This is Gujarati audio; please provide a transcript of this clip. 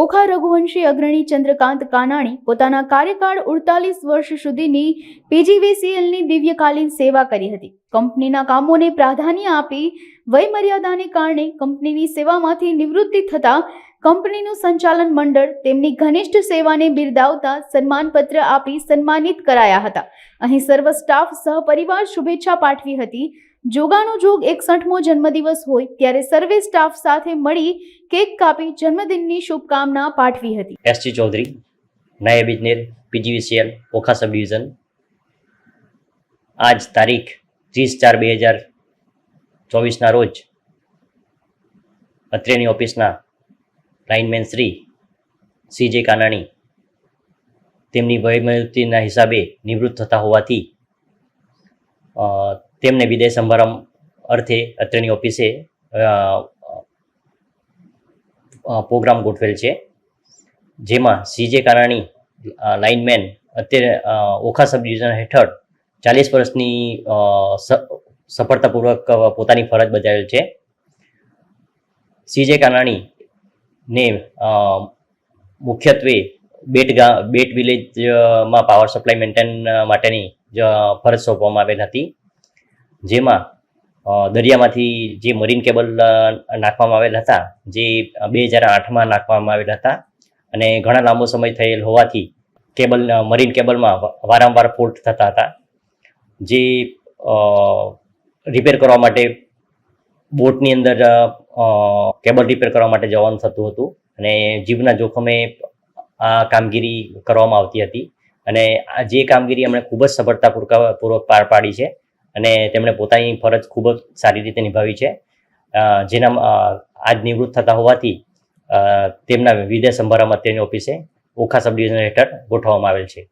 ઓખા રઘુવંશી અગ્રણી ચંદ્રકાંત કાનાણી પોતાના કાર્યકાળ ઉડતાલીસ વર્ષ સુધીની પીજીવીસીએલની દિવ્યકાલીન સેવા કરી હતી. કંપનીના કામોને પ્રાધાન્ય આપી વયમર્યાદાને કારણે કંપનીની સેવામાંથી નિવૃત્તિ થતાં કંપનીનું સંચાલન મંડળ તેમની ઘનિષ્ઠ સેવાને બિરદાવતા સન્માનપત્ર આપી સન્માનિત કરાયા હતા. અહીં સર્વ સ્ટાફ સહપરિવાર શુભેચ્છા પાઠવી હતી. જોગાનો જોગ એકસઠમો જન્મદિવસ હોય ત્યારે સર્વે સ્ટાફ સાથે મળી કેક કાપી જન્મદિનની શુભકામના પાઠવી હતી. એસજી ચૌધરી, નાયબ ઇજનેર પીજીવીસીએલ ઓખા સબ ડિવિઝન આજ તારીખ ત્રીસ ચાર બે હજાર ચોવીસના રોજ અત્રેની ઓફિસના લાઇનમેન શ્રી સી જે કાનાણી તેમની વયમૃત્યુના હિસાબે નિવૃત્ત થતા હોવાથી તેમને વિદાય સમારંભ અર્થે અત્રેની ઓફિસે પ્રોગ્રામ ગોઠવેલ છે. જેમાં સીજે કાનાણી અ, લાઇનમેન અત્યારે ઓખા સબ ડિવિઝન હેઠળ ચાલીસ વર્ષની સફળતાપૂર્વક પોતાની ફરજ બજાવેલ છે. સીજે કાનાણીને ને મુખ્યત્વે બેટ ગા બેટ વિલેજમાં પાવર સપ્લાય મેન્ટેન માટેની જ ફરજ સોંપવામાં આવેલ હતી. જેમાં દરિયામાંથી જે મરીન કેબલ નાખવામાં આવેલ હતા, જે બે હજાર આઠમાં નાખવામાં આવેલ હતા અને ઘણા લાંબો સમય થયેલ હોવાથી કેબલ મરીન કેબલમાં વારંવાર ફોલ્ટ થતા હતા, જે રિપેર કરવા માટે બોટની અંદર કેબલ રિપેર કરવા માટે જવાનું થતું હતું અને જીવના જોખમે આ કામગીરી કરવામાં આવતી હતી અને આ જે કામગીરી એમણે ખૂબ જ સફળતાપૂર્વક પૂર્વક પાર પાડી છે અને તેમણે પોતાની ફરજ ખૂબ જ સારી રીતે નિભાવી છે. જેના આજ નિવૃત્ત થતા હોવાથી તેમના વિદેશ સંભાળામાં તેની ઓફિસે ઓખા સબ હેઠળ ગોઠવવામાં આવેલ છે.